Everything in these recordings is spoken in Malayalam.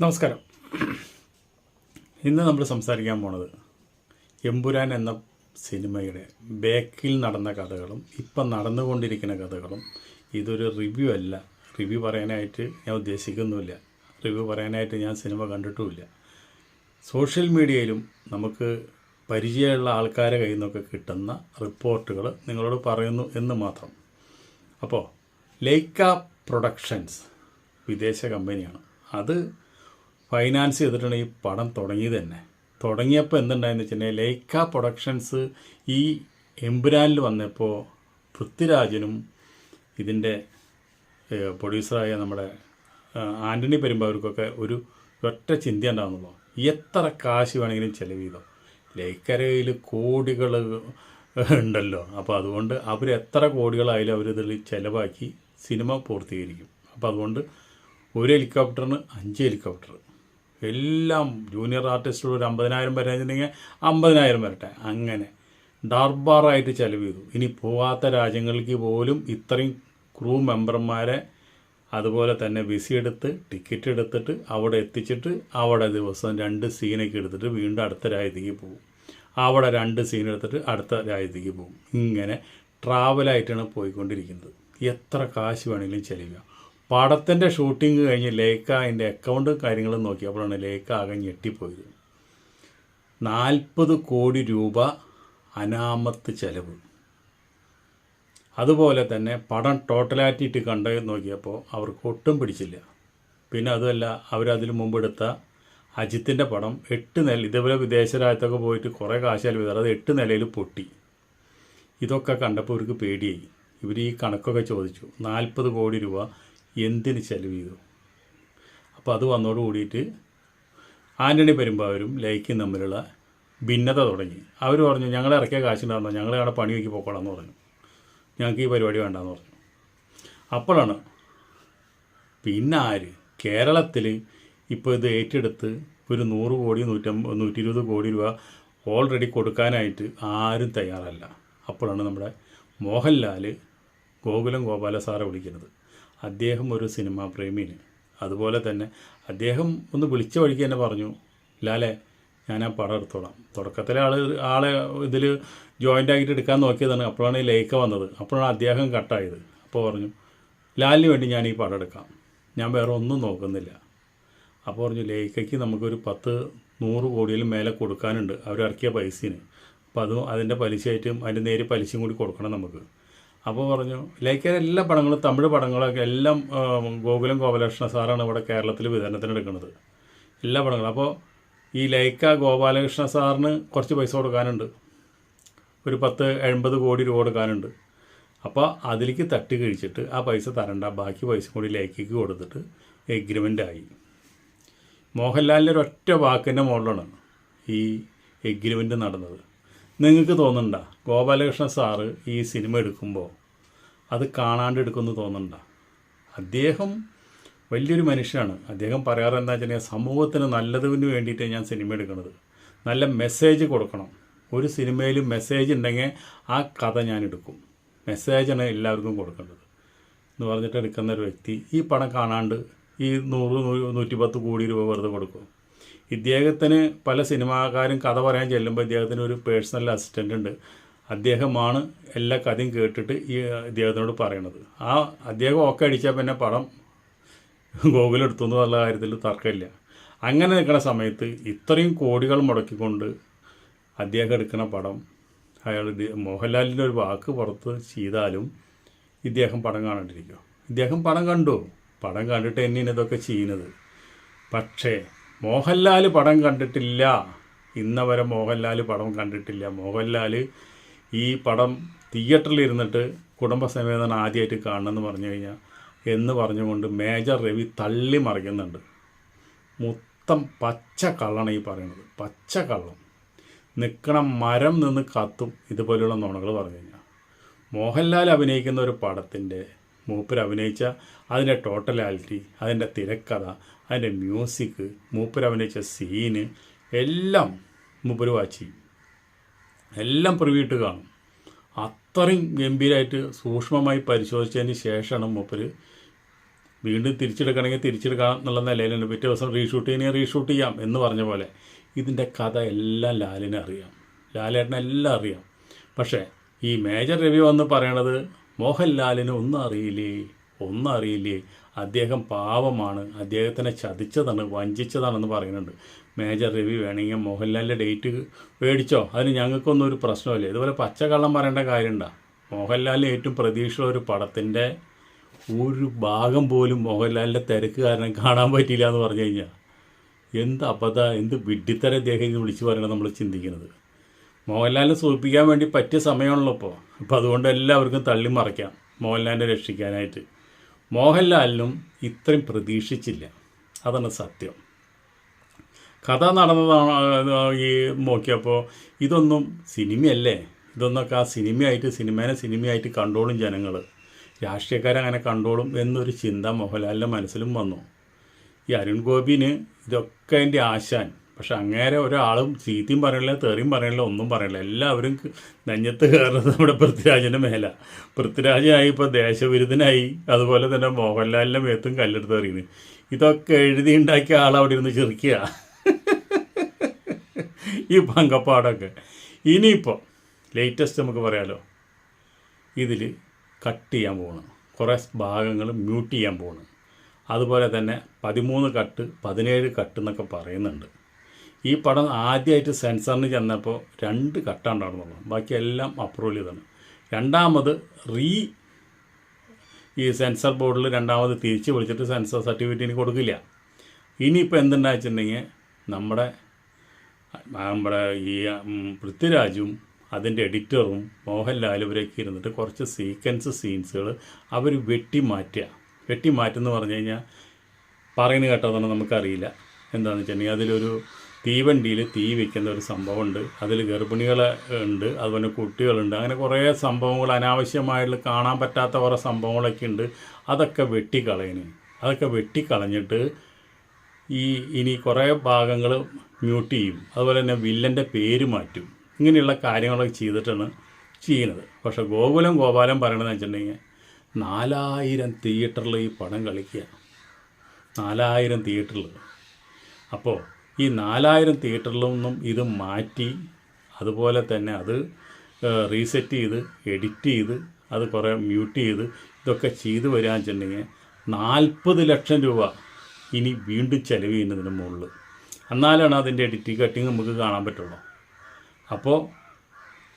നമസ്കാരം. ഇന്ന് നമ്മൾ സംസാരിക്കാൻ പോണത് എമ്പുരാൻ എന്ന സിനിമയുടെ ബേക്കിൽ നടന്ന കഥകളും ഇപ്പം നടന്നുകൊണ്ടിരിക്കുന്ന കഥകളും ഇതൊരു റിവ്യൂ അല്ല. റിവ്യൂ പറയാനായിട്ട് ഞാൻ ഉദ്ദേശിക്കുന്നുമില്ല. റിവ്യൂ പറയാനായിട്ട് ഞാൻ സിനിമ കണ്ടിട്ടുമില്ല. സോഷ്യൽ മീഡിയയിലും നമുക്ക് പരിചയമുള്ള ആൾക്കാരെ കയ്യിൽ നിന്നൊക്കെ കിട്ടുന്ന റിപ്പോർട്ടുകൾ നിങ്ങളോട് പറയുന്നു എന്ന് മാത്രം. അപ്പോൾ ലൈക്ക പ്രൊഡക്ഷൻസ് വിദേശ കമ്പനിയാണ്. അത് ഫൈനാൻസ് ചെയ്തിട്ടാണ് ഈ പടം തുടങ്ങിയത് തന്നെ. തുടങ്ങിയപ്പോൾ എന്തുണ്ടായെന്ന് വെച്ചിട്ടുണ്ടെങ്കിൽ ലൈക്ക പ്രൊഡക്ഷൻസ് ഈ എമ്പുരാനിൽ വന്നപ്പോൾ പൃഥ്വിരാജനും ഇതിന്റെ പ്രൊഡ്യൂസറായ നമ്മുടെ ആന്റണി പെരുമ്പാവർക്കൊക്കെ ഒരു ഒറ്റ ചിന്ത ഉണ്ടാകുന്നുള്ളൂ എത്ര കാശ് വേണമെങ്കിലും ചെലവ് ചെയ്തോ. ലൈക്കരയിൽ കോടികൾ ഉണ്ടല്ലോ. അപ്പോൾ അതുകൊണ്ട് അവർ എത്ര കോടികളായാലും അവരിതിൽ ചിലവാക്കി സിനിമ പൂർത്തീകരിക്കും. അപ്പോൾ അതുകൊണ്ട് ഒരു ഹെലികോപ്റ്ററിന് അഞ്ച് ഹെലികോപ്റ്റർ എല്ലാം ജൂനിയർ ആർട്ടിസ്റ്റുകൾ ഒരു അമ്പതിനായിരം വരെ വെച്ചിട്ടുണ്ടെങ്കിൽ അമ്പതിനായിരം വരട്ടെ. അങ്ങനെ ഡർബാറായിട്ട് ചെലവ് ചെയ്തു. ഇനി പോവാത്ത രാജ്യങ്ങൾക്ക് പോലും ഇത്രയും ക്രൂ മെമ്പർമാരെ അതുപോലെ തന്നെ വിസി എടുത്ത് ടിക്കറ്റ് എടുത്തിട്ട് അവിടെ എത്തിച്ചിട്ട് അവിടെ ദിവസം രണ്ട് സീനൊക്കെ എടുത്തിട്ട് വീണ്ടും അടുത്ത രാജ്യത്തേക്ക് പോകും. അവിടെ രണ്ട് സീൻ എടുത്തിട്ട് അടുത്ത രാജ്യത്തേക്ക് പോകും. ഇങ്ങനെ ട്രാവലായിട്ടാണ് പോയിക്കൊണ്ടിരിക്കുന്നത്. എത്ര കാശ് വേണമെങ്കിലും ചെലവുക പടത്തിന്റെ ഷൂട്ടിംഗ് കഴിഞ്ഞ് ലേക്ക അതിന്റെ അക്കൗണ്ടും കാര്യങ്ങളും നോക്കിയപ്പോഴാണ് ലേക്ക ആകെ ഞെട്ടിപ്പോയത്. നാൽപ്പത് കോടി രൂപ അനാമത്ത് ചെലവ്. അതുപോലെ തന്നെ പടം ടോട്ടലാറ്റിയിട്ട് കണ്ട് നോക്കിയപ്പോൾ അവർക്ക് ഒട്ടും പിടിച്ചില്ല. പിന്നെ അതുമല്ല അവരതിന് മുമ്പ് എടുത്ത അജിത്തിന്റെ പടം എട്ട് നില ഇതേപോലെ വിദേശ രാജ്യത്തൊക്കെ പോയിട്ട് കുറേ കാശാൽ വിതറ അത് എട്ട് നിലയിൽ പൊട്ടി. ഇതൊക്കെ കണ്ടപ്പോൾ ഇവർക്ക് പേടിയായി. ഇവർ ഈ കണക്കൊക്കെ ചോദിച്ചു. നാൽപ്പത് കോടി രൂപ എന്തിന് ചെലവ് ചെയ്തു? അപ്പോൾ അത് വന്നോട് കൂടിയിട്ട് ആന്റണി പെരുമ്പാവരും ലൈക്കും തമ്മിലുള്ള ഭിന്നത തുടങ്ങി. അവർ പറഞ്ഞു ഞങ്ങൾ ഇറക്കിയ കാശുണ്ടാകുന്ന ഞങ്ങൾ അവിടെ പണി വയ്ക്കി പോക്കോളാം എന്ന് പറഞ്ഞു. ഞങ്ങൾക്ക് ഈ പരിപാടി വേണ്ടെന്ന് പറഞ്ഞു. അപ്പോഴാണ് പിന്നെ ആര്? കേരളത്തിൽ ഇപ്പോൾ ഇത് ഏറ്റെടുത്ത് ഒരു നൂറ് കോടി നൂറ്റമ്പ നൂറ്റി ഇരുപത് കോടി രൂപ ഓൾറെഡി കൊടുക്കാനായിട്ട് ആരും തയ്യാറല്ല. അപ്പോഴാണ് നമ്മുടെ മോഹൻലാൽ ഗോകുലം ഗോപാല സാറെ വിളിക്കുന്നത്. അദ്ദേഹം ഒരു സിനിമാ പ്രേമിയാണ്. അതുപോലെ തന്നെ അദ്ദേഹം ഒന്ന് വിളിച്ച വഴിക്ക് തന്നെ പറഞ്ഞു ലാലേ ഞാൻ ആ പടം എടുത്തോളാം. തുടക്കത്തിലെ ആൾ ആളെ ഇതിൽ ജോയിന്റ് ആക്കിയിട്ട് എടുക്കാൻ നോക്കിയതാണ്. അപ്പോഴാണ് ഈ ലേക്ക് വന്നത്. അപ്പോഴാണ് അദ്ദേഹം കട്ടായത് അപ്പോൾ പറഞ്ഞു ലാലിന് വേണ്ടി ഞാൻ ഈ പടം എടുക്കാം. ഞാൻ വേറെ ഒന്നും നോക്കുന്നില്ല. അപ്പോൾ പറഞ്ഞു ലേഖയ്ക്ക് നമുക്കൊരു പത്ത് നൂറ് കോടിയിൽ മേലെ കൊടുക്കാനുണ്ട്. അവർ ഇറക്കിയ പൈസന്. അപ്പോൾ അതും അതിന്റെ പലിശയായിട്ടും അതിന്റെ നേരെ പലിശയും കൂടി കൊടുക്കണം നമുക്ക്. അപ്പോൾ പറഞ്ഞു ലേഖയുടെ എല്ലാ പടങ്ങളും തമിഴ് പടങ്ങളൊക്കെ എല്ലാം ഗോകുലം ഗോപാലകൃഷ്ണ സാറാണ് ഇവിടെ കേരളത്തിൽ വിതരണത്തിന് എടുക്കുന്നത്. എല്ലാ പടങ്ങളും. അപ്പോൾ ഈ ലൈക്ക ഗോപാലകൃഷ്ണ സാറിന് കുറച്ച് പൈസ കൊടുക്കാനുണ്ട്. ഒരു പത്ത് എൺപത് കോടി രൂപ കൊടുക്കാനുണ്ട്. അപ്പോൾ അതിലേക്ക് തട്ടി കഴിച്ചിട്ട് ആ പൈസ തരണ്ട. ബാക്കി പൈസ കൂടി ലൈക്കിക്ക് കൊടുത്തിട്ട് എഗ്രിമെന്റ് ആയി. മോഹൻലാലിന്റെ ഒരൊറ്റ വാക്കിന്റെ മുകളിലാണ് ഈ എഗ്രിമെന്റ് നടന്നത്. നിങ്ങൾക്ക് തോന്നുന്നുണ്ട? ഗോപാലകൃഷ്ണ സാറ് ഈ സിനിമ എടുക്കുമ്പോൾ അത് കാണാണ്ട് എടുക്കുമെന്ന് തോന്നുന്നുണ്ട? അദ്ദേഹം വലിയൊരു മനുഷ്യനാണ്. അദ്ദേഹം പറയാറ് എന്താ സമൂഹത്തിന് നല്ലതിന് വേണ്ടിയിട്ട് ഞാൻ സിനിമ എടുക്കുന്നത്. നല്ല മെസ്സേജ് കൊടുക്കണം. ഒരു സിനിമയിൽ മെസ്സേജ് ഉണ്ടെങ്കിൽ ആ കഥ ഞാൻ എടുക്കും. മെസ്സേജാണ് എല്ലാവർക്കും കൊടുക്കേണ്ടത്. എന്ന് പറഞ്ഞിട്ട് എടുക്കുന്ന ഒരു വ്യക്തി ഈ പണം കാണാണ്ട് ഈ നൂറ് നൂറ്റി പത്ത് കോടി രൂപ വെറുതെ കൊടുക്കും. ഇദ്ദേഹത്തിന് പല സിനിമാക്കാരും കഥ പറയാൻ ചെല്ലുമ്പോൾ ഇദ്ദേഹത്തിന് ഒരു പേഴ്സണൽ അസിസ്റ്റന്റ് ഉണ്ട്. അദ്ദേഹമാണ് എല്ലാ കഥയും കേട്ടിട്ട് ഈ ഇദ്ദേഹത്തിനോട് പറയണത്. ആ അദ്ദേഹം ഒക്കെ അടിച്ചാൽ പിന്നെ പടം ഗോകുലെടുത്തു എന്നുള്ള കാര്യത്തിൽ തർക്കമില്ല. അങ്ങനെ നിൽക്കുന്ന സമയത്ത് ഇത്രയും കോടികൾ മുടക്കിക്കൊണ്ട് അദ്ദേഹം എടുക്കുന്ന പടം അയാൾ മോഹൻലാലിന്റെ ഒരു വാക്ക് പുറത്ത് ചെയ്താലും ഇദ്ദേഹം പടം കാണാണ്ടിരിക്കും. ഇദ്ദേഹം പടം കണ്ടു. പടം കണ്ടിട്ട് എന്നെ ഇതൊക്കെ ചെയ്യുന്നത്. പക്ഷേ മോഹൻലാൽ പടം കണ്ടിട്ടില്ല. ഇന്നവരെ മോഹൻലാൽ പടം കണ്ടിട്ടില്ല. മോഹൻലാൽ ഈ പടം തിയേറ്ററിൽ ഇരുന്നിട്ട് കുടുംബസമേതം ആദ്യമായിട്ട് കാണണമെന്ന് പറഞ്ഞു കഴിഞ്ഞാൽ എന്ന് പറഞ്ഞുകൊണ്ട് മേജർ രവി തള്ളി മറിക്കുന്നുണ്ട് മൊത്തം പച്ച കള്ളാണ് ഈ പറയുന്നത്. പച്ച കള്ളം. നിൽക്കണം മരം നിന്ന് കത്തും ഇതുപോലെയുള്ള നോണകൾ പറഞ്ഞു കഴിഞ്ഞാൽ. മോഹൻലാൽ അഭിനയിക്കുന്ന ഒരു പടത്തിന്റെ മൂപ്പർ അഭിനയിച്ച അതിന്റെ ടോട്ടലാലിറ്റി അതിന്റെ തിരക്കഥ അതിന്റെ മ്യൂസിക് മൂപ്പർ അഭിനയിച്ച സീന് എല്ലാം മൂപ്പർ വാച്ച് ചെയ്യും. എല്ലാം പ്രിവ്യൂട്ട് കാണും. അത്രയും ഗംഭീരമായിട്ട് സൂക്ഷ്മമായി പരിശോധിച്ചതിന് ശേഷമാണ് മൂപ്പർ വീണ്ടും തിരിച്ചെടുക്കണമെങ്കിൽ തിരിച്ചെടുക്കാം എന്നുള്ള നിലയിലുണ്ട്. പിറ്റേ ദിവസം റീഷൂട്ട് ചെയ്യണമെങ്കിൽ റീഷൂട്ട് ചെയ്യാം എന്ന് പറഞ്ഞ പോലെ ഇതിന്റെ കഥ എല്ലാം ലാലിനെ അറിയാം. ലാലേട്ടനെ എല്ലാം അറിയാം. പക്ഷേ ഈ മേജർ രവി വന്ന് പറയണത് മോഹൻലാലിന് ഒന്നും അറിയില്ലേ? ഒന്നും അറിയില്ലേ? അദ്ദേഹം പാവമാണ്. അദ്ദേഹത്തിനെ ചതിച്ചതാണ് വഞ്ചിച്ചതാണെന്ന് പറയുന്നുണ്ട്. മേജർ രവി വേണമെങ്കിൽ മോഹൻലാലിന്റെ ഡേറ്റ് മേടിച്ചോ? അതിന് ഞങ്ങൾക്കൊന്നും ഒരു പ്രശ്നമില്ല ഇതുപോലെ പച്ചക്കള്ളം പറയേണ്ട കാര്യമുണ്ടോ? മോഹൻലാലിന് ഏറ്റവും പ്രതീക്ഷയുള്ള ഒരു പടത്തിന്റെ ഒരു ഭാഗം പോലും മോഹൻലാലിന്റെ തിരക്ക് കാരണം കാണാൻ പറ്റിയില്ല എന്ന് പറഞ്ഞു കഴിഞ്ഞാൽ എന്ത് അബദ്ധ എന്ത് വിഡ്ഢിത്തര അദ്ദേഹം വിളിച്ചു പറയണം നമ്മൾ ചിന്തിക്കുന്നത്? മോഹൻലാലിനെ സൂചിപ്പിക്കാൻ വേണ്ടി പറ്റിയ സമയമാണല്ലോ ഇപ്പോൾ അപ്പോൾ അതുകൊണ്ട് എല്ലാവർക്കും തള്ളി മറിക്കാം മോഹൻലാലിനെ രക്ഷിക്കാനായിട്ട്. മോഹൻലാലിനും ഇത്രയും പ്രതീക്ഷിച്ചില്ല. അതാണ് സത്യം. കഥ നടന്നതാണ് ഈ നോക്കിയപ്പോൾ ഇതൊന്നും സിനിമയല്ലേ? ഇതൊന്നൊക്കെ ആ സിനിമയായിട്ട് സിനിമേനെ സിനിമയായിട്ട് കണ്ടോളും ജനങ്ങൾ രാഷ്ട്രീയക്കാരങ്ങനെ കണ്ടോളും എന്നൊരു ചിന്ത മോഹൻലാലിന്റെ മനസ്സിലും വന്നു. ഈ അരുൺ ഗോപിന് ഇതൊക്കെ എന്റെ ആശാൻ. പക്ഷെ അങ്ങേരെ ഒരാളും ചീത്തയും പറയണില്ല തെറിയും പറയണില്ല ഒന്നും പറയണില്ല. എല്ലാവരും നെഞ്ഞത്ത് കയറുന്നത് നമ്മുടെ പൃഥ്വിരാജിന്റെ മേല. പൃഥ്വിരാജായി ഇപ്പോൾ ദേശവിരുദ്ധനായി അതുപോലെ തന്നെ മോഹൻലാലിന്റെ മേത്തും കല്ലെടുത്ത് എറിയുന്നു. ഇതൊക്കെ എഴുതി ഉണ്ടാക്കിയ ആൾ അവിടെ ഇരുന്ന് ചെറുക്കുക. ഈ പങ്കപ്പാടൊക്കെ. ഇനിയിപ്പോൾ ലേറ്റസ്റ്റ് നമുക്ക് പറയാലോ. ഇതിൽ കട്ട് ചെയ്യാൻ പോകണം കുറേ ഭാഗങ്ങൾ മ്യൂട്ട് ചെയ്യാൻ പോകണം അതുപോലെ തന്നെ പതിമൂന്ന് കട്ട് പതിനേഴ് കട്ട് എന്നൊക്കെ പറയുന്നുണ്ട്. ഈ പടം ആദ്യമായിട്ട് സെൻസറിന് ചെന്നപ്പോൾ രണ്ട് കട്ടാണ്ടാണെന്നുള്ളത്. ബാക്കി എല്ലാം അപ്രൂവൽ ചെയ്താണ്. രണ്ടാമത് റീ ഈ സെൻസർ ബോർഡിൽ രണ്ടാമത് തിരിച്ച് വിളിച്ചിട്ട് സെൻസർ സർട്ടിഫിക്കറ്റ് ഇനി കൊടുക്കില്ല. ഇനിയിപ്പോൾ എന്തുണ്ടാ നമ്മുടെ നമ്മുടെ ഈ പൃഥ്വിരാജും അതിന്റെ എഡിറ്ററും മോഹൻലാൽ ഇവരൊക്കെ ഇരുന്നിട്ട് കുറച്ച് സീക്വൻസ് സീൻസുകൾ അവർ വെട്ടി മാറ്റുക വെട്ടി മാറ്റുമെന്ന് പറഞ്ഞു കഴിഞ്ഞാൽ പറയുന്നത് കേട്ടതൊന്നും നമുക്കറിയില്ല. എന്താണെന്ന് വെച്ചിട്ടുണ്ടെങ്കിൽ അതിലൊരു തീവണ്ടിയിൽ തീ വയ്ക്കുന്ന ഒരു സംഭവമുണ്ട്. അതിൽ ഗർഭിണികൾ ഉണ്ട്. അതുപോലെ കുട്ടികളുണ്ട്. അങ്ങനെ കുറേ സംഭവങ്ങൾ അനാവശ്യമായിട്ട് കാണാൻ പറ്റാത്ത കുറേ സംഭവങ്ങളൊക്കെ ഉണ്ട്. അതൊക്കെ വെട്ടിക്കളയണ്. അതൊക്കെ വെട്ടിക്കളഞ്ഞിട്ട് ഈ ഇനി കുറേ ഭാഗങ്ങൾ മ്യൂട്ട് ചെയ്യും. അതുപോലെ തന്നെ വില്ലന്റെ പേര് മാറ്റും. ഇങ്ങനെയുള്ള കാര്യങ്ങളൊക്കെ ചെയ്തിട്ടാണ് ചെയ്യുന്നത്. പക്ഷെ ഗോകുലം ഗോപാലം പറയണതെന്ന് വെച്ചിട്ടുണ്ടെങ്കിൽ നാലായിരം തിയേറ്ററിൽ ഈ പടം കളിക്കുക നാലായിരം തിയേറ്ററിൽ അപ്പോൾ ഈ നാലായിരം തിയേറ്ററിൽ നിന്നും ഇത് മാറ്റി അതുപോലെ തന്നെ അത് റീസെറ്റ് ചെയ്ത് എഡിറ്റ് ചെയ്ത് അത് കുറേ മ്യൂട്ട് ചെയ്ത് ഇതൊക്കെ ചെയ്ത് വരാൻ വെച്ചിട്ടുണ്ടെങ്കിൽ നാൽപ്പത് ലക്ഷം രൂപ ഇനി വീണ്ടും ചെലവ് ചെയ്യുന്നതിന് മുകളിൽ. എന്നാലാണ് അതിന്റെ എഡിറ്റിംഗ് കട്ടിങ് നമുക്ക് കാണാൻ പറ്റുള്ളൂ. അപ്പോൾ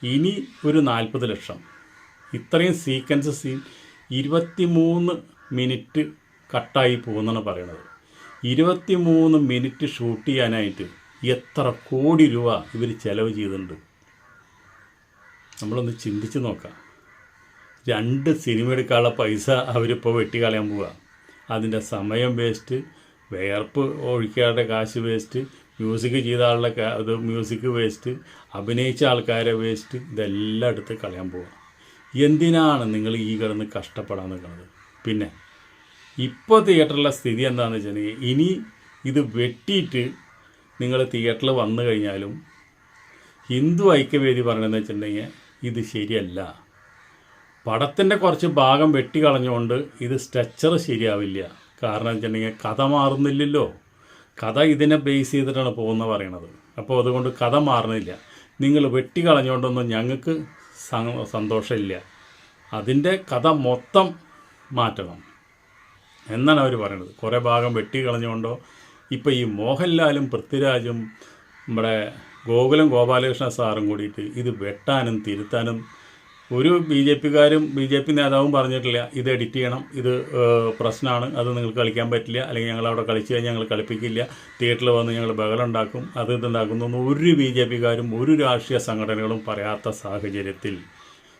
ഇനി ഒരു നാൽപ്പത് ലക്ഷം. ഇത്രയും സീക്വൻസ് സീൻ ഇരുപത്തി മൂന്ന് മിനിറ്റ് കട്ടായി പോകുന്നതാണ് പറയണത് ഇരുപത്തി മൂന്ന് മിനിറ്റ് ഷൂട്ട് ചെയ്യാനായിട്ട് എത്ര കോടി രൂപ ഇവർ ചിലവ് ചെയ്തിട്ടുണ്ട്. നമ്മളൊന്ന് ചിന്തിച്ച് നോക്കാം. രണ്ട് സിനിമ എടുക്കാനുള്ള പൈസ അവരിപ്പോൾ വെട്ടിക്കളയാൻ പോവുക അതിന്റെ സമയം വേസ്റ്റ് വേർപ്പ് ഒഴിക്കാതെ കാശ് വേസ്റ്റ് മ്യൂസിക് ചെയ്ത ആളുടെ അത് മ്യൂസിക് വേസ്റ്റ് അഭിനയിച്ച ആൾക്കാരെ വേസ്റ്റ് ഇതെല്ലാം എടുത്ത് കളയാൻ പോവുക എന്തിനാണ് നിങ്ങൾ ഈ കിടന്ന് കഷ്ടപ്പെടാൻ നിൽക്കുന്നത്? പിന്നെ ഇപ്പോൾ തിയേറ്ററിലെ സ്ഥിതി എന്താണെന്ന് വെച്ചിട്ടുണ്ടെങ്കിൽ ഇനി ഇത് വെട്ടിയിട്ട് നിങ്ങൾ തിയേറ്ററിൽ വന്നു കഴിഞ്ഞാലും ഹിന്ദു ഐക്യവേദി പറയണതെന്ന് വെച്ചിട്ടുണ്ടെങ്കിൽ ഇത് ശരിയല്ല. പടത്തിന്റെ കുറച്ച് ഭാഗം വെട്ടി കളഞ്ഞുകൊണ്ട് ഇത് സ്ട്രക്ചർ ശരിയാവില്ല. കാരണം വെച്ചിട്ടുണ്ടെങ്കിൽ കഥ മാറുന്നില്ലല്ലോ. കഥ ഇതിനെ ബേസ് ചെയ്തിട്ടാണ് പോകുന്നത് പറയണത്. അപ്പോൾ അതുകൊണ്ട് കഥ മാറുന്നില്ല നിങ്ങൾ വെട്ടി കളഞ്ഞുകൊണ്ടൊന്നും ഞങ്ങൾക്ക് സന്തോഷമില്ല. അതിന്റെ കഥ മൊത്തം മാറ്റണം. എന്നാണ് അവർ പറയുന്നത് കുറേ ഭാഗം വെട്ടിക്കളഞ്ഞുകൊണ്ടോ ഇപ്പോൾ ഈ മോഹൻലാലും പൃഥ്വിരാജും നമ്മുടെ ഗോകുലം ഗോപാലകൃഷ്ണ സാറും കൂടിയിട്ട് ഇത് വെട്ടാനും തിരുത്താനും ഒരു ബി ജെ പിക്കാരും ബി ജെ പി നേതാവും പറഞ്ഞിട്ടില്ല. ഇത് എഡിറ്റ് ചെയ്യണം. ഇത് പ്രശ്നമാണ് അത് നിങ്ങൾക്ക് കളിക്കാൻ പറ്റില്ല. അല്ലെങ്കിൽ ഞങ്ങൾ അവിടെ കളിച്ച് കഴിഞ്ഞാൽ ഞങ്ങൾ കളിപ്പിക്കില്ല. തിയേറ്ററിൽ വന്ന് ഞങ്ങൾ ബഹളം ഉണ്ടാക്കും അത് ഇതുണ്ടാക്കുന്നു ഒരു ബി ജെ പിക്കാരും ഒരു രാഷ്ട്രീയ സംഘടനകളും പറയാത്ത സാഹചര്യത്തിൽ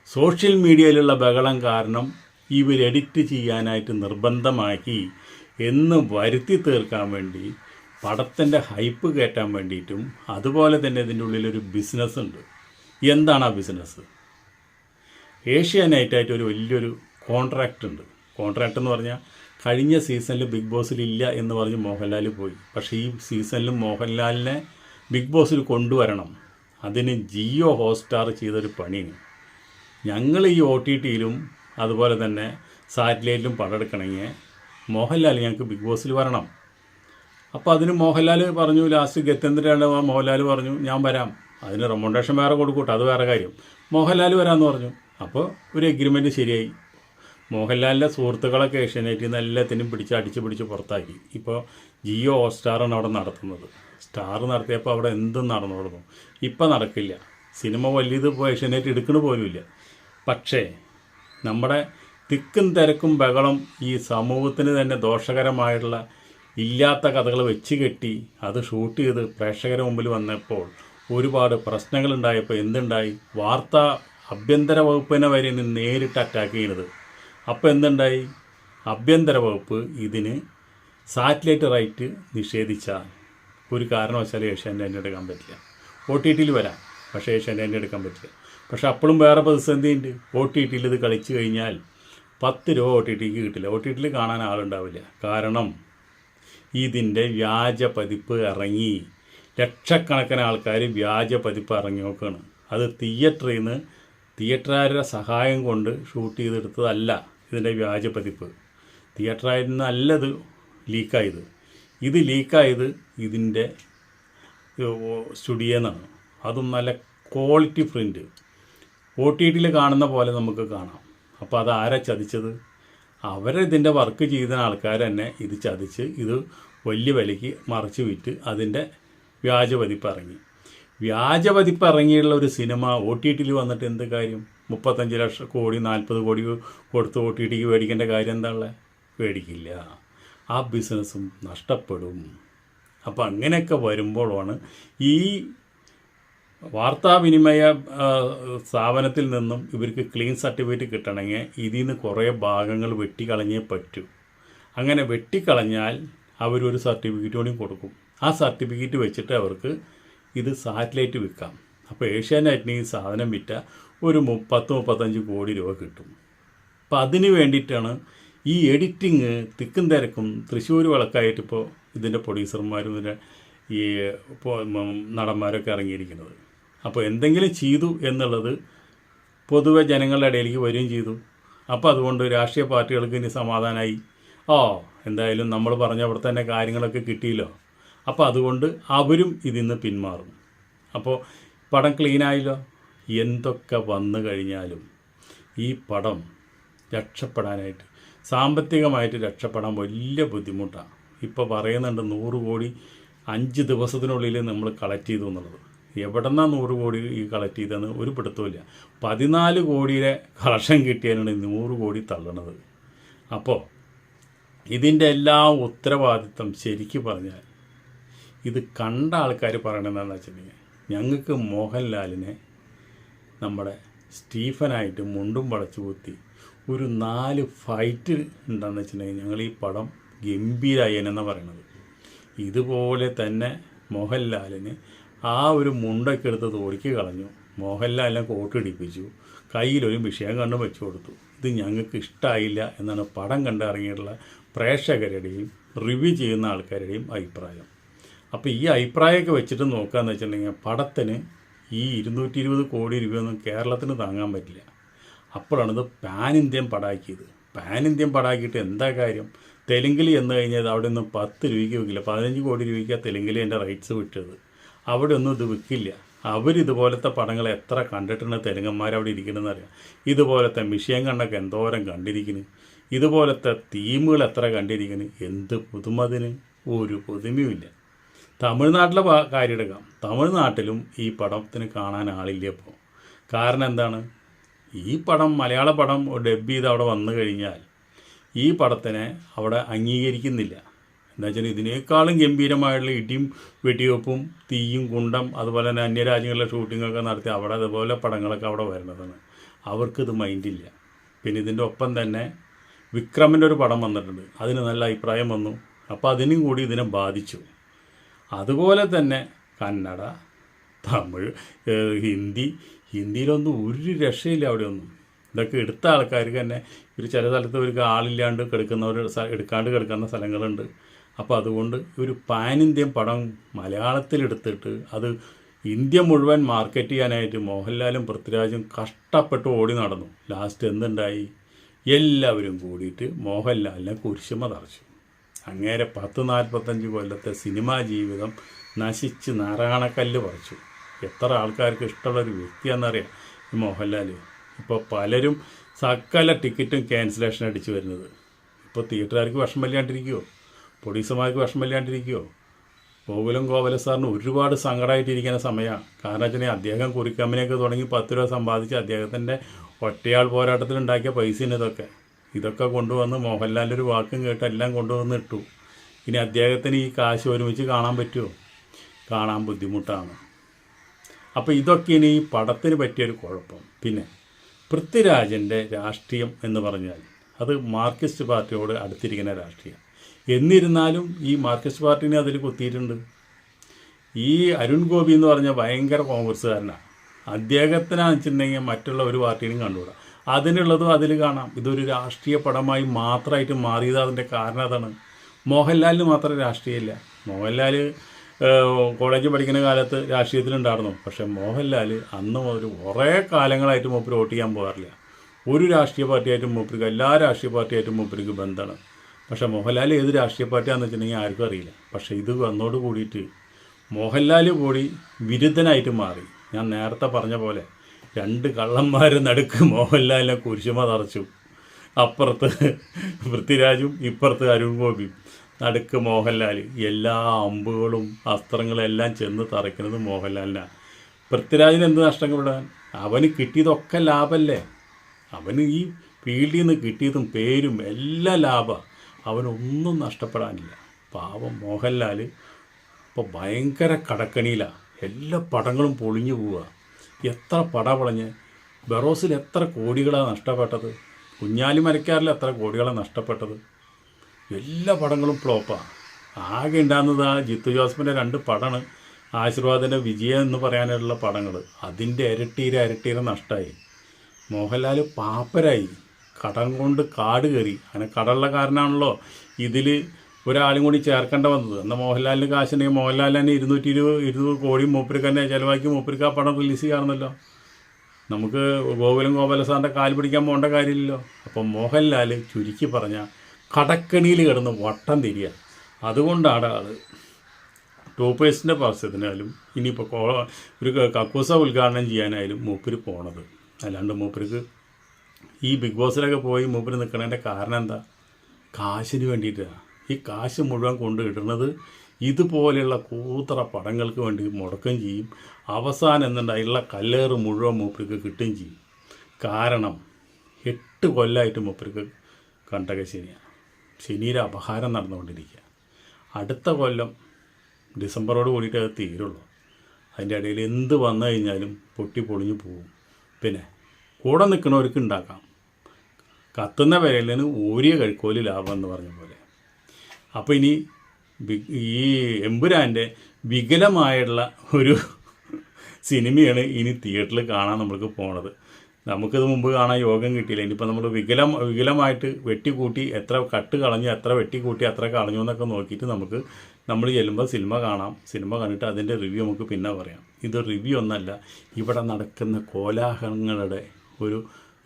സോഷ്യൽ മീഡിയയിലുള്ള ബഹളം കാരണം ഇവർ എഡിറ്റ് ചെയ്യാനായിട്ട് നിർബന്ധമാക്കി എന്ന് വരുത്തി തീർക്കാൻ വേണ്ടി പടത്തിന്റെ ഹൈപ്പ് കയറ്റാൻ വേണ്ടിയിട്ടും അതുപോലെ തന്നെ ഇതിന്റെ ഉള്ളിലൊരു ബിസിനസ് ഉണ്ട്. എന്താണ് ആ ബിസിനസ് ഏഷ്യാനൈറ്റായിട്ട് ഒരു വലിയൊരു കോൺട്രാക്റ്റ് ഉണ്ട്. കോൺട്രാക്റ്റ് എന്ന് പറഞ്ഞാൽ കഴിഞ്ഞ സീസണിൽ ബിഗ് ബോസിൽ ഇല്ല എന്ന് പറഞ്ഞ് മോഹൻലാൽ പോയി. പക്ഷേ ഈ സീസണിൽ മോഹൻലാലിനെ ബിഗ് ബോസിൽ കൊണ്ടുവരണം. അതിന് ജിയോ ഹോട്ട്സ്റ്റാർ ചെയ്തൊരു പണിയാണ്. ഞങ്ങൾ ഈ ഒ ടി ടിയിലും അതുപോലെ തന്നെ സാറ്റലൈറ്റിലും പടമെടുക്കണമെങ്കിൽ മോഹൻലാൽ ഞങ്ങൾക്ക് ബിഗ് ബോസിൽ വരണം. അപ്പോൾ അതിന് മോഹൻലാൽ പറഞ്ഞു ലാസ്റ്റ് ഗത്യന്തരാണ് മോഹൻലാൽ പറഞ്ഞു ഞാൻ വരാം. അതിന് റെമോണ്ടേഷൻ വേറെ കൊടുക്കൂട്ടെ അത് വേറെ കാര്യം. മോഹൻലാൽ വരാമെന്ന് പറഞ്ഞു. അപ്പോൾ ഒരു എഗ്രിമെന്റ് ശരിയായി. മോഹൻലാലിന്റെ സുഹൃത്തുക്കളൊക്കെ ഏഷ്യാനെറ്റിൽ നിന്ന് എല്ലാത്തിനും പിടിച്ച് അടിച്ച് പിടിച്ച് പുറത്താക്കി. ഇപ്പോൾ ജിയോ ഹോട്ട്സ്റ്റാറാണ് അവിടെ നടത്തുന്നത്. സ്റ്റാർ നടത്തിയപ്പോൾ അവിടെ എന്തും നടന്നു കൊടുക്കും ഇപ്പം നടക്കില്ല. സിനിമ വലിയത് ഇപ്പോൾ ഏഷ്യാനെറ്റ് എടുക്കണ പോലുമില്ല. പക്ഷേ നമ്മുടെ തിക്കും തിരക്കും ബഹളം ഈ സമൂഹത്തിന് തന്നെ ദോഷകരമായിട്ടുള്ള ഇല്ലാത്ത കഥകൾ വെച്ച് കെട്ടി അത് ഷൂട്ട് ചെയ്ത് പ്രേക്ഷകരുടെ മുമ്പിൽ വന്നപ്പോൾ ഒരുപാട് പ്രശ്നങ്ങളുണ്ടായപ്പോൾ എന്തുണ്ടായി? വാർത്ത ആഭ്യന്തര വകുപ്പിനെ വരെ ഇന്ന് നേരിട്ട് അറ്റാക്ക് ചെയ്യുന്നത്. അപ്പോൾ എന്തുണ്ടായി? ആഭ്യന്തര വകുപ്പ് ഇതിന് സാറ്റലൈറ്റ് റൈറ്റ് നിഷേധിച്ചാൽ. ഒരു കാരണവശാലും ഏഷ്യാനെറ്റ് എടുക്കാൻ പറ്റില്ല. ഒ ടി ടിയിൽ വരാം പക്ഷേ ഏഷ്യാനെറ്റ് എടുക്കാൻ പറ്റില്ല. പക്ഷേ അപ്പോഴും വേറെ പ്രതിസന്ധിയുണ്ട് ഒ ടി ടിയിൽ ഇത് കളിച്ചു കഴിഞ്ഞാൽ പത്ത് രൂപ ഒ ടി ടിക്ക് കിട്ടില്ല. ഒ ടി ടിയിൽ കാണാൻ ആളുണ്ടാവില്ല. കാരണം ഇതിന്റെ വ്യാജ പതിപ്പ് ഇറങ്ങി ലക്ഷക്കണക്കിന് ആൾക്കാർ വ്യാജ പതിപ്പ് ഇറങ്ങി നോക്കുകയാണ് അത് തിയേറ്ററിൽ നിന്ന് തിയേറ്ററുകാരുടെ സഹായം കൊണ്ട് ഷൂട്ട് ചെയ്തെടുത്തതല്ല ഇതിന്റെ വ്യാജ പതിപ്പ്. തിയേറ്ററായിൽ നിന്നല്ല ഇത് ലീക്കായത്. ഇത് ലീക്കായത് ഇതിന്റെ സ്റ്റുഡിയോ എന്നാണ് അതും നല്ല ക്വാളിറ്റി പ്രിന്റ്. ഒ ടി ടിയിൽ കാണുന്ന പോലെ നമുക്ക് കാണാം. അപ്പോൾ അത് ആരാ ചതിച്ചത്? അവരിതിന്റെ വർക്ക് ചെയ്ത ആൾക്കാർ തന്നെ ഇത് ചതിച്ച് ഇത് വലിയ വിലയ്ക്ക് മറിച്ച് വിറ്റ് അതിന്റെ വ്യാജ പതിപ്പ് ഇറങ്ങി വ്യാജ ഒരു സിനിമ ഒ ടി ടിയിൽ വന്നിട്ട് എന്ത് കാര്യം? മുപ്പത്തഞ്ച് ലക്ഷം കോടി നാൽപ്പത് കോടി കൊടുത്ത് ഒ ടി ടിക്ക് മേടിക്കേണ്ട കാര്യം എന്താ ഉള്ളത് മേടിക്കില്ല. ആ ബിസിനസ്സും നഷ്ടപ്പെടും. അപ്പോൾ അങ്ങനെയൊക്കെ വരുമ്പോഴാണ് ഈ വാർത്താവിനിമയ സ്ഥാപനത്തിൽ നിന്നും ഇവർക്ക് ക്ലീൻ സർട്ടിഫിക്കറ്റ് കിട്ടണമെങ്കിൽ ഇതിൽ നിന്ന് കുറേ ഭാഗങ്ങൾ വെട്ടിക്കളഞ്ഞേ പറ്റൂ. അങ്ങനെ വെട്ടിക്കളഞ്ഞാൽ അവരൊരു സർട്ടിഫിക്കറ്റ് കൂടി കൊടുക്കും. ആ സർട്ടിഫിക്കറ്റ് വെച്ചിട്ട് അവർക്ക് ഇത് സാറ്റലൈറ്റ് വിൽക്കാം. അപ്പോൾ ഏഷ്യാനെറ്റിന് ഈ സാധനം വിറ്റ ഒരു മുപ്പത്ത് മുപ്പത്തഞ്ച് കോടി രൂപ കിട്ടും. അപ്പം അതിന് വേണ്ടിയിട്ടാണ് ഈ എഡിറ്റിങ് തിക്കും തിരക്കും തൃശ്ശൂർ വിളക്കായിട്ടിപ്പോൾ ഇതിന്റെ പ്രൊഡ്യൂസർമാരും ഇതിന്റെ ഈ നടന്മാരൊക്കെ ഇറങ്ങിയിരിക്കുന്നത്. അപ്പോൾ എന്തെങ്കിലും ചെയ്തു എന്നുള്ളത് പൊതുവെ ജനങ്ങളുടെ ഇടയിലേക്ക് വരികയും ചെയ്തു. അപ്പോൾ അതുകൊണ്ട് രാഷ്ട്രീയ പാർട്ടികൾക്ക് ഇനി സമാധാനമായി ഓ എന്തായാലും നമ്മൾ പറഞ്ഞ അവിടെ തന്നെ കാര്യങ്ങളൊക്കെ കിട്ടിയല്ലോ. അപ്പോൾ അതുകൊണ്ട് അവരും ഇതിൽ നിന്ന് പിന്മാറും. അപ്പോൾ പടം ക്ലീനായല്ലോ എന്തൊക്കെ വന്നു കഴിഞ്ഞാലും ഈ പടം രക്ഷപ്പെടാനായിട്ട് സാമ്പത്തികമായിട്ട് രക്ഷപ്പെടാൻ വലിയ ബുദ്ധിമുട്ടാണ് ഇപ്പോൾ പറയുന്നുണ്ട് നൂറ് കോടി അഞ്ച് ദിവസത്തിനുള്ളിൽ നമ്മൾ കളക്ട് ചെയ്തു എന്നുള്ളത്. എവിടെന്നാ നൂറ് കോടി ഈ കളക്ട് ചെയ്തതെന്ന് ഒരു പിടുത്തമില്ല പതിനാല് കോടിയുടെ കളക്ഷൻ കിട്ടിയാലാണ് ഈ നൂറ് കോടി തള്ളണത്. അപ്പോൾ ഇതിന്റെ എല്ലാ ഉത്തരവാദിത്വം ശരിക്ക് പറഞ്ഞാൽ ഇത് കണ്ട ആൾക്കാർ പറയണതെന്ന് വെച്ചിട്ടുണ്ടെങ്കിൽ ഞങ്ങൾക്ക് മോഹൻലാലിനെ നമ്മുടെ സ്റ്റീഫനായിട്ട് മുണ്ടും വളച്ചു കുത്തി ഒരു നാല് ഫൈറ്റ് ഉണ്ടെന്ന് വെച്ചിട്ടുണ്ടെങ്കിൽ ഞങ്ങൾ ഈ പടം ഗംഭീരായനെന്നാണ് പറയണത്. ഇതുപോലെ തന്നെ മോഹൻലാലിന് ആ ഒരു മുണ്ടൊക്കെ എടുത്ത് തോറിക്കി കളഞ്ഞു. മോഹൻലാലിനെ കോട്ടിടിപ്പിച്ചു കയ്യിലൊരു വിഷയം കണ്ട് വെച്ചു കൊടുത്തു. ഇത് ഞങ്ങൾക്ക് ഇഷ്ടമായില്ല എന്നാണ് പടം കണ്ടിറങ്ങിയിട്ടുള്ള പ്രേക്ഷകരുടെയും റിവ്യൂ ചെയ്യുന്ന ആൾക്കാരുടെയും അഭിപ്രായം. അപ്പോൾ ഈ അഭിപ്രായമൊക്കെ വെച്ചിട്ട് നോക്കുകയെന്ന് വെച്ചിട്ടുണ്ടെങ്കിൽ പടത്തിന് ഈ ഇരുന്നൂറ്റി ഇരുപത് കോടി രൂപയൊന്നും കേരളത്തിന് താങ്ങാൻ പറ്റില്ല. അപ്പോഴാണ് ഇത് പാൻ ഇന്ത്യൻ പടാക്കിയത്. പാൻ ഇന്ത്യൻ പടാക്കിയിട്ട് എന്താ കാര്യം? തെലുങ്കിൽ എന്ന് കഴിഞ്ഞാൽ അവിടെ ഒന്നും പത്ത് രൂപയ്ക്ക് വിൽക്കില്ല. പതിനഞ്ച് കോടി രൂപയ്ക്കാണ് തെലുങ്കിൽ എന്റെ റൈറ്റ്സ് വിട്ടത്. അവിടെ ഒന്നും ഇത് വിൽക്കില്ല. അവരിതുപോലത്തെ പടങ്ങൾ എത്ര കണ്ടിട്ടുണ്ട് തെലുങ്കന്മാർ അവിടെ ഇരിക്കണമെന്ന് അറിയാം. ഇതുപോലത്തെ മിഷയം കണ്ണൊക്കെ എന്തോരം കണ്ടിരിക്കുന്നു ഇതുപോലത്തെ തീമുകൾ എത്ര കണ്ടിരിക്കുന്നു എന്ത് പുതുമതിന്? ഒരു പുതുമയുമില്ല. തമിഴ്നാട്ടിലെ കാര്യം എടുക്കാം. തമിഴ്നാട്ടിലും ഈ പടത്തിന് കാണാൻ ആളില്ല ഇപ്പോൾ കാരണം എന്താണ്? ഈ പടം മലയാള പടം ഡബ് ചെയ്ത് അവിടെ വന്നു കഴിഞ്ഞാൽ ഈ പടത്തിനെ അവിടെ അംഗീകരിക്കുന്നില്ല. എന്താ വെച്ചാൽ ഇതിനേക്കാളും ഗംഭീരമായിട്ടുള്ള ഇടിയും വെടിവെപ്പും തീയും കുണ്ടം അതുപോലെ തന്നെ അന്യരാജ്യങ്ങളിലെ ഷൂട്ടിങ്ങൊക്കെ നടത്തി അവിടെ അതുപോലെ പടങ്ങളൊക്കെ അവിടെ വരുന്നതാണ്. അവർക്കിത് മൈൻഡില്ല പിന്നെ ഇതിന്റെ ഒപ്പം തന്നെ വിക്രമിന്റെ ഒരു പടം വന്നിട്ടുണ്ട്. അതിന് നല്ല അഭിപ്രായം വന്നു. അപ്പോൾ അതിനും കൂടി ഇതിനെ ബാധിച്ചു. അതുപോലെ തന്നെ കന്നഡ തമിഴ് ഹിന്ദി ഹിന്ദിയിലൊന്നും ഒരു രക്ഷയില്ല അവിടെയൊന്നും. ഇതൊക്കെ എടുത്ത ആൾക്കാർക്ക് തന്നെ ഒരു ചില സ്ഥലത്ത് ഇവർക്ക് ആളില്ലാണ്ട് കിടക്കുന്നവർ എടുക്കാണ്ട് കിടക്കുന്ന സ്ഥലങ്ങളുണ്ട്. അപ്പോൾ അതുകൊണ്ട് ഒരു പാൻ ഇന്ത്യൻ പടം മലയാളത്തിലെടുത്തിട്ട് അത് ഇന്ത്യ മുഴുവൻ മാർക്കറ്റ് ചെയ്യാനായിട്ട് മോഹൻലാലും പൃഥ്വിരാജും കഷ്ടപ്പെട്ട് ഓടി നടന്നു. ലാസ്റ്റ് എന്തുണ്ടായി? എല്ലാവരും കൂടിയിട്ട് മോഹൻലാലിനെ കുരിശുമ തറച്ചു. അങ്ങേരെ പത്ത് നാൽപ്പത്തഞ്ച് കൊല്ലത്തെ സിനിമാ ജീവിതം നശിച്ച് നാരായണക്കല്ല് പറിച്ചു. എത്ര ആൾക്കാർക്ക് ഇഷ്ടമുള്ള ഒരു വ്യക്തിയാണെന്നറിയാം ഈ മോഹൻലാൽ ഇപ്പോൾ പലരും സകല ടിക്കറ്റും ക്യാൻസലേഷൻ അടിച്ചു വരുന്നത്. ഇപ്പോൾ തിയേറ്ററുകാർക്ക് വിഷമമില്ലാണ്ടിരിക്കുമോ പ്രൊഡ്യൂസർമാർക്ക് വിഷമമില്ലാണ്ടിരിക്കുമോ ഗോകുലം ഗോപാല സാറിന് ഒരുപാട് സങ്കടമായിട്ടിരിക്കുന്ന സമയമാണ് കാരണം വെച്ചാൽ അദ്ദേഹം കുറിക്കമ്പനിയൊക്കെ തുടങ്ങി പത്ത് രൂപ സമ്പാദിച്ച് അദ്ദേഹത്തിന്റെ ഒറ്റയാൾ പോരാട്ടത്തിൽ ഉണ്ടാക്കിയ പൈസയാണ് ഇതൊക്കെ. ഇതൊക്കെ കൊണ്ടുവന്ന് മോഹൻലാലിന്റെ ഒരു വാക്കും കേട്ട് എല്ലാം കൊണ്ടുവന്ന് ഇട്ടു. ഇനി അദ്ദേഹത്തിന് ഈ കാശ് ഒരുമിച്ച് കാണാൻ പറ്റുമോ കാണാൻ ബുദ്ധിമുട്ടാണ്. അപ്പോൾ ഇതൊക്കെ ഇനി ഈ പടത്തിന് പറ്റിയൊരു കുഴപ്പം. പിന്നെ പൃഥ്വിരാജന്റെ രാഷ്ട്രീയം എന്ന് പറഞ്ഞാൽ അത് മാർക്സിസ്റ്റ് പാർട്ടിയോട് അടുത്തിരിക്കുന്ന രാഷ്ട്രീയം. എന്നിരുന്നാലും ഈ മാർക്സിസ്റ്റ് പാർട്ടിനെ അതിൽ കൊത്തിയിട്ടുണ്ട്. ഈ അരുൺ ഗോപി എന്ന് പറഞ്ഞ ഭയങ്കര കോൺഗ്രസ്സുകാരനാണ് അദ്ദേഹത്തിനാന്ന് വെച്ചിട്ടുണ്ടെങ്കിൽ മറ്റുള്ള ഒരു പാർട്ടിയും കണ്ടുകൂടാ. അതിനുള്ളതും അതിൽ കാണാം. ഇതൊരു രാഷ്ട്രീയ പടമായി മാത്രമായിട്ട് മാറിയത് അതിന്റെ കാരണം അതാണ്. മോഹൻലാലിന് മാത്രം രാഷ്ട്രീയമില്ല. മോഹൻലാൽ കോളേജിൽ പഠിക്കുന്ന കാലത്ത് രാഷ്ട്രീയത്തിലുണ്ടായിരുന്നു. പക്ഷെ മോഹൻലാൽ അന്ന് മുതൽ കുറേ കാലങ്ങളായിട്ട് മൂപ്പർ വോട്ട് ചെയ്യാൻ പോകാറില്ല. ഒരു രാഷ്ട്രീയ പാർട്ടിയായിട്ടും മൂപ്പർക്ക് എല്ലാ രാഷ്ട്രീയ പാർട്ടിയായിട്ടും മൂപ്പർക്ക് ബന്ധമാണ്. പക്ഷേ മോഹൻലാൽ ഏത് രാഷ്ട്രീയ പാർട്ടിയാണെന്ന് വെച്ചിട്ടുണ്ടെങ്കിൽ ആർക്കും അറിയില്ല. പക്ഷേ ഇത് വന്നോട് കൂടിയിട്ട് മോഹൻലാൽ കൂടി വിരുദ്ധനായിട്ട് മാറി. ഞാൻ നേരത്തെ പറഞ്ഞ പോലെ രണ്ട് കള്ളന്മാർ നടുക്ക് മോഹൻലാലിനെ കുരിശുമ തറച്ചു. അപ്പുറത്ത് പൃഥ്വിരാജും ഇപ്പുറത്ത് അരുൺ ഗോപിയും. നടുക്ക് മോഹൻലാൽ. എല്ലാ അമ്പുകളും അസ്ത്രങ്ങളും എല്ലാം ചെന്ന് തറയ്ക്കുന്നത് മോഹൻലാലിനാണ് പൃഥ്വിരാജിന് എന്ത് നഷ്ടങ്ങളിടാൻ അവന് കിട്ടിയതൊക്കെ ലാഭമല്ലേ അവന് ഈ ഫീൽഡിൽ നിന്ന് കിട്ടിയതും പേരും എല്ലാം ലാഭമാണ് അവനൊന്നും നഷ്ടപ്പെടാനില്ല. പാവം മോഹൻലാൽ ഇപ്പോൾ ഭയങ്കര കടക്കണിയിലാണ് എല്ലാ പടങ്ങളും പൊളിഞ്ഞു പോവുക എത്ര പട പൊളഞ്ഞ്. ബെറോസിൽ എത്ര കോടികളാണ് നഷ്ടപ്പെട്ടത്. കുഞ്ഞാലി മരക്കാരിൽ എത്ര കോടികളാണ് നഷ്ടപ്പെട്ടത്. എല്ലാ പടങ്ങളും ഫ്ലോപ്പാണ് ആകെ ഉണ്ടാകുന്നത് ആ ജിത്തു ജോസഫിന്റെ രണ്ട് പടമാണ്. ആശീർവാദിന്റെ വിജയം എന്ന് പറയാനുള്ള പടങ്ങൾ അതിന്റെ ഇരട്ടീര ഇരട്ടീര നഷ്ടമായി മോഹൻലാൽ പാപ്പരായി. കടം കൊണ്ട് കാട് കയറി. അങ്ങനെ കടമുള്ള കാരനാണല്ലോ ഇതിൽ ഒരാളും കൂടി ചേർക്കേണ്ട വന്നത്. എന്നാൽ മോഹൻലാലിന് കാശുണ്ടെങ്കിൽ മോഹൻലാൽ തന്നെ ഇരുന്നൂറ്റി ഇരുപത് ഇരുന്നൂറ് കോടി മൂപ്പർക്ക് തന്നെ ചിലവാക്കി മൂപ്പർക്ക് ആ പടം റിലീസ് ചെയ്യാറുണ്ടല്ലോ. നമുക്ക് ഗോകുലം ഗോപാല സാറിന്റെ കാൽ പിടിക്കാൻ പോകേണ്ട കാര്യമില്ലല്ലോ. അപ്പം മോഹൻലാൽ ചുരുക്കി പറഞ്ഞാൽ കടക്കണിയിൽ കിടന്ന് വട്ടം തിരിയ. അതുകൊണ്ടാണ് ആൾ ടോപ്പേഴ്സിന്റെ പരസ്യത്തിനായാലും ഇനിയിപ്പോൾ ഒരു കക്കൂസ ഉദ്ഘാടനം ചെയ്യാനായാലും മൂപ്പര് പോണത്. അല്ലാണ്ട് മൂപ്പർക്ക് ഈ ബിഗ് ബോസിലൊക്കെ പോയി മൂപ്പര് നിൽക്കണതിന്റെ കാരണം എന്താ? കാശിന് വേണ്ടിയിട്ടാണ് ഈ കാശ് മുഴുവൻ കൊണ്ട് ഇടുന്നത് ഇതുപോലെയുള്ള കൂത്തറ പടങ്ങൾക്ക് വേണ്ടി മുടക്കം ചെയ്യും. അവസാനം എന്തുണ്ടായുള്ള കല്ലേറ് മുഴുവൻ മൂപ്പർക്ക് കിട്ടുകയും ചെയ്യും. കാരണം എട്ട് കൊല്ലമായിട്ട് മൂപ്പർക്ക് കണ്ടക ശനിയാണ് ശനിയുടെ അപഹാരം നടന്നുകൊണ്ടിരിക്കുക. അടുത്ത കൊല്ലം ഡിസംബറോട് കൂടിയിട്ട് അത് തീരുള്ളൂ. അതിന്റെ ഇടയിൽ എന്ത് വന്നു കഴിഞ്ഞാലും പൊട്ടി പൊളിഞ്ഞു പോവും പിന്നെ കൂടെ നിൽക്കുന്നവർക്ക് ഉണ്ടാക്കാം. കത്തുന്ന വിരലിന് ഊരിയ കഴിക്കോൽ ലാഭം എന്ന് പറഞ്ഞ പോലെ. അപ്പോൾ ഇനി ഈ എമ്പുരാന്റെ വികലമായുള്ള ഒരു സിനിമയാണ് ഇനി തിയേറ്ററിൽ കാണാൻ നമ്മൾക്ക് പോണത്. നമുക്കിത് മുമ്പ് കാണാൻ യോഗം കിട്ടിയില്ല. ഇനിയിപ്പോൾ നമ്മൾ വികലം വികലമായിട്ട് വെട്ടിക്കൂട്ടി എത്ര കട്ട് കളഞ്ഞു എത്ര വെട്ടിക്കൂട്ടി എത്ര കളഞ്ഞു എന്നൊക്കെ നോക്കിയിട്ട് നമുക്ക് നമ്മൾ ചെല്ലുമ്പോൾ സിനിമ കാണാം. സിനിമ കണ്ടിട്ട് അതിന്റെ റിവ്യൂ നമുക്ക് പിന്നെ പറയാം. ഇത് റിവ്യൂ ഒന്നല്ല ഇവിടെ നടക്കുന്ന കോലാഹലങ്ങളുടെ ഒരു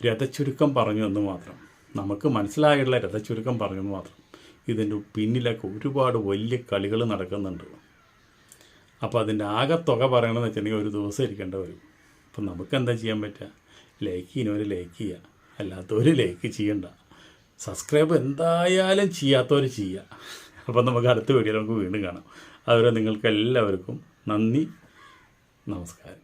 രഥചുരുക്കം പറഞ്ഞു എന്ന് മാത്രം. നമുക്ക് മനസ്സിലായിട്ടുള്ള രഥചുരുക്കം പറഞ്ഞു എന്ന് മാത്രം. ഇതിന്റെ പിന്നിലൊക്കെ ഒരുപാട് വലിയ കളികൾ നടക്കുന്നുണ്ട്. അപ്പോൾ അതിന്റെ ആകെ തുക പറയണമെന്ന് വെച്ചിട്ടുണ്ടെങ്കിൽ ഒരു ദിവസം ഇരിക്കേണ്ട വരും. അപ്പം നമുക്ക് എന്താ ചെയ്യാൻ പറ്റുക? ലൈക്ക് ചെയ്യുന്നവർ ലൈക്ക് ചെയ്യുക. അല്ലാത്തവർ ലൈക്ക് ചെയ്യണ്ട. സബ്സ്ക്രൈബ് എന്തായാലും ചെയ്യാത്തവർ ചെയ്യുക. അപ്പം നമുക്ക് അടുത്ത വീഡിയോ നമുക്ക് വീണ്ടും കാണാം. അതുവരെ നിങ്ങൾക്ക് എല്ലാവർക്കും നന്ദി. നമസ്കാരം.